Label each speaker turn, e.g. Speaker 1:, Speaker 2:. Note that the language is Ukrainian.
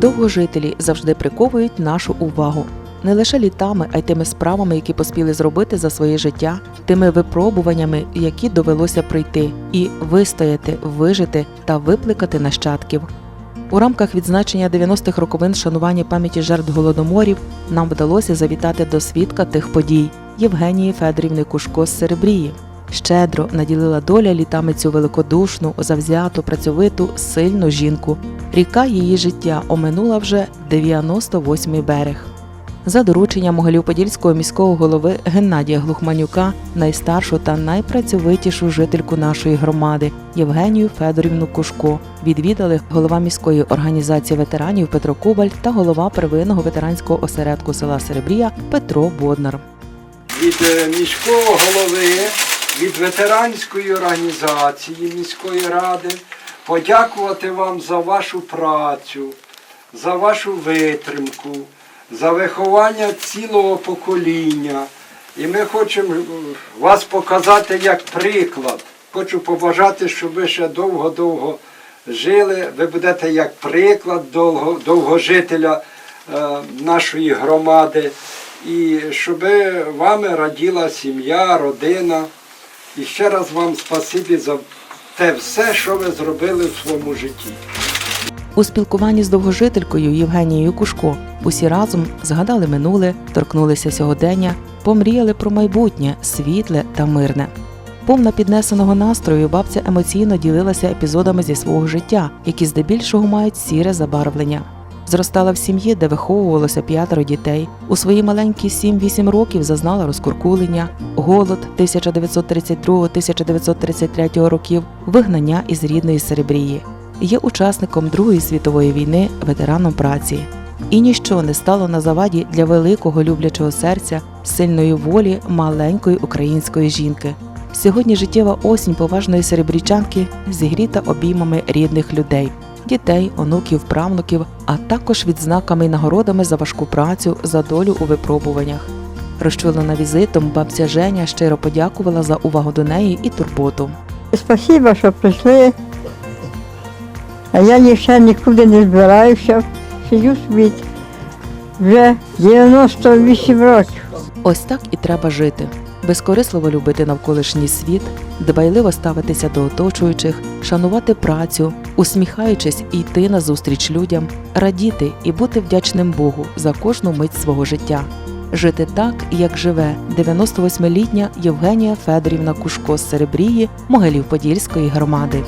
Speaker 1: Довгожителі завжди приковують нашу увагу. Не лише літами, а й тими справами, які поспіли зробити за своє життя, тими випробуваннями, які довелося пройти, і вистояти, вижити та випликати нащадків. У рамках відзначення 90-х роковин шанування пам'яті жертв голодоморів нам вдалося завітати до свідка тих подій Євгенії Федорівни Кушко з Серебрії. Щедро наділила доля літами цю великодушну, завзяту, працьовиту, сильну жінку. Ріка її життя оминула вже 98-й берег. За дорученням Могилів-Подільського міського голови Геннадія Глухманюка, найстаршу та найпрацьовитішу жительку нашої громади Євгенію Федорівну Кушко відвідали голова міської організації ветеранів Петро Кубаль та голова первинного ветеранського осередку села Серебрія Петро Боднар.
Speaker 2: від е, міського голови, від ветеранської організації міської ради подякувати вам за вашу працю, за вашу витримку, за виховання цілого покоління. І ми хочемо е, вас показати як приклад. Хочу побажати, щоб ви ще довго-довго жили. Ви будете як приклад довго, довгожителя е, нашої громади. І щоб вами раділа сім'я, родина. І ще раз вам спасибі за те все, що ви зробили в своєму житті.
Speaker 1: У спілкуванні з довгожителькою Євгенією Кушко усі разом згадали минуле, торкнулися сьогодення, помріяли про майбутнє, світле та мирне. Повна піднесеного настрою бабця емоційно ділилася епізодами зі свого життя, які здебільшого мають сіре забарвлення. Зростала в сім'ї, де виховувалося п'ятеро дітей. У свої маленькі 7-8 років зазнала розкуркулення, голод 1932-1933 років, вигнання із рідної Серебрії. Є учасником Другої світової війни, ветераном праці. І ніщо не стало на заваді для великого люблячого серця, сильної волі маленької української жінки. Сьогодні життєва осінь поважної серебрічанки зігріта обіймами рідних людей, дітей, онуків, правнуків, а також відзнаками й нагородами за важку працю, за долю у випробуваннях. Розчулена візитом, бабця Женя щиро подякувала за увагу до неї і турботу.
Speaker 3: Спасибо, що прийшли. А я ще нікуди не збираюся. Сидю собі вже 98 років.
Speaker 1: Ось так і треба жити. Безкорисливо любити навколишній світ, дбайливо ставитися до оточуючих, шанувати працю, усміхаючись йти назустріч людям, радіти і бути вдячним Богу за кожну мить свого життя. Жити так, як живе 98-літня Євгенія Федорівна Кушко з Серебрії Могилів-Подільської громади.